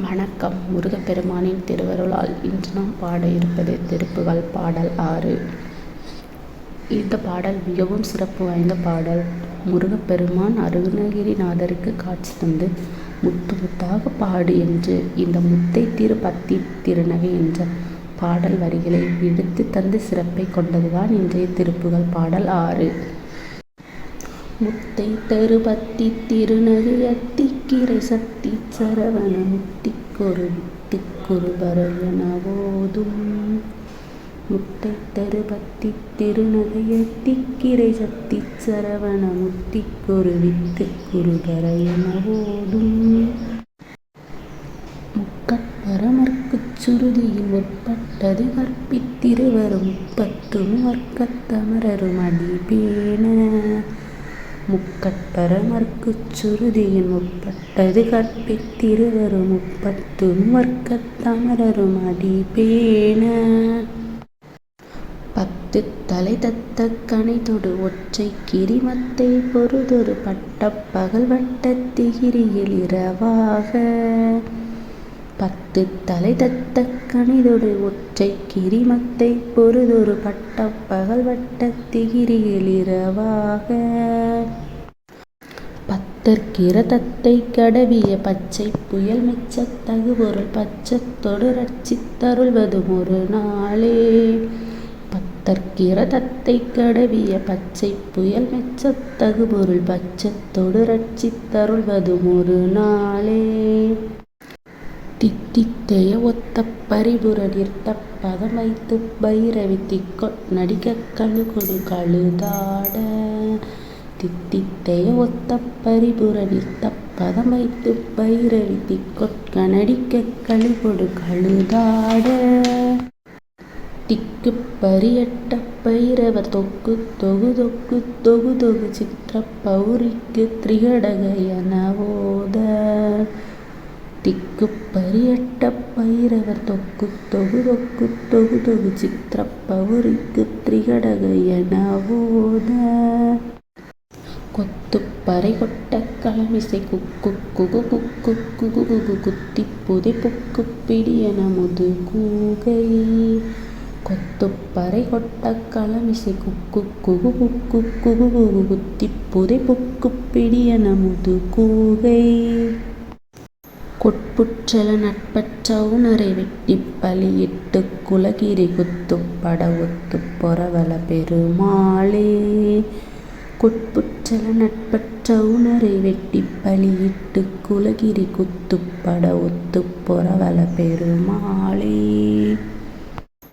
வணக்கம். முருகப்பெருமானின் திருவருளால் இன்று நாம் பாட இருப்பது திருப்புகழ் பாடல் ஆறு. இந்த பாடல் மிகவும் சிறப்பு வாய்ந்த பாடல். முருகப்பெருமான் அருணகிரிநாதருக்கு காட்சி தந்து முத்து முத்தாக பாடு என்று இந்த முத்தை திரு பத்தி திருநகை என்ற பாடல் வரிகளை எடுத்து தந்து சிறப்பை கொண்டதுதான் இன்றைய திருப்புகழ் பாடல் ஆறு. முத்தை தருபத்தி திருநறு அத்திக்கிரை சத்தி சரவண முத்திக்கொரு வித்துக்குரு பரையன முத்தை தருபத்தி திருநகை அத்திக்கிரை சத்தி சரவண முத்திக்கொரு வித்துக்குரு பரையன ஓதும் முக்கட்பரமர்க்குச் சுருதியில் முற்பட்டது கற்பித்திருவரும் முப்பத்தும் வர்க்கத்தமரரும் அடிபேன. முக்கட்பரமர்க்குச் சுருதியின் முப்பட்டது கற்பித்திருவரும் முப்பத்தும் வர்க்கத்தமரரும் அடிபேண பத்து தலை தத்த கணைதொடு ஒற்றை கிரிமத்தை பொறுதொரு பட்ட பகல் வட்டத் திகிரியில் இரவாக. பத்து தலை தத்த கணைதொடு ஒற்றை கிரிமத்தை பொறுதொரு பட்ட பகல் வட்ட திகிரியில் இரவாக பத்தர்க்கிரதத்தை கடவிய பச்சை புயல் மிச்ச தகுபொருள் பச்சத்தொடு ரட்சித்தருள்வதும் ஒரு நாளே. பத்தர்க்கிரதத்தை கடவிய பச்சை புயல் மெச்சத் தகுபொருள் பச்சத்தொடு ரட்சித்தருள்வதும் ஒரு நாளே. தித்தித்தைய ஒத்த பரிபுர நிறுத்தப் பதம் வைத்துப் பைரவி திக்கொட் நடிக்கக் கழுகொடு கழுதாட தித்தித்தைய ஒத்த பரிபுர நிறுத்தப் பதம் வைத்துப் பைரவி திக்கொட் நடிக்கக் கழுகொடு கழுதாட திக்குப் பரியட்ட பைரவர் தொக்கு தொகு தொக்கு தொகு தொகு சித்திரப் பவுரிக்கு திக்கு பரியட்ட பைரவர் தொக்கு தொகு தொக்கு தொகு தொகு சித்திர பவுரிக்கு திரிகடக என கொத்து பறை கொட்ட களமிசை குக்கு குகு குக்கு குகு குகு குத்தி புதை புக்கு பிடியன முது கூகை. கொத்து பறை கொட்ட களமிசை குக்கு குகு குக்கு குகு குகு குத்தி புதை புக்கு பிடியன முது கூகை. கொட்புற்றல நட்பற்ற உணரை வெட்டிப் பலியிட்டுக் குலகிரி குத்துப் பட ஒத்துப் பொரவல பெருமாளே. கொட்புற்றல நட்பற்ற உணரை வெட்டி பலியிட்டு குலகிரி குத்துப் பட ஒத்துப் பொரவல பெருமாளே.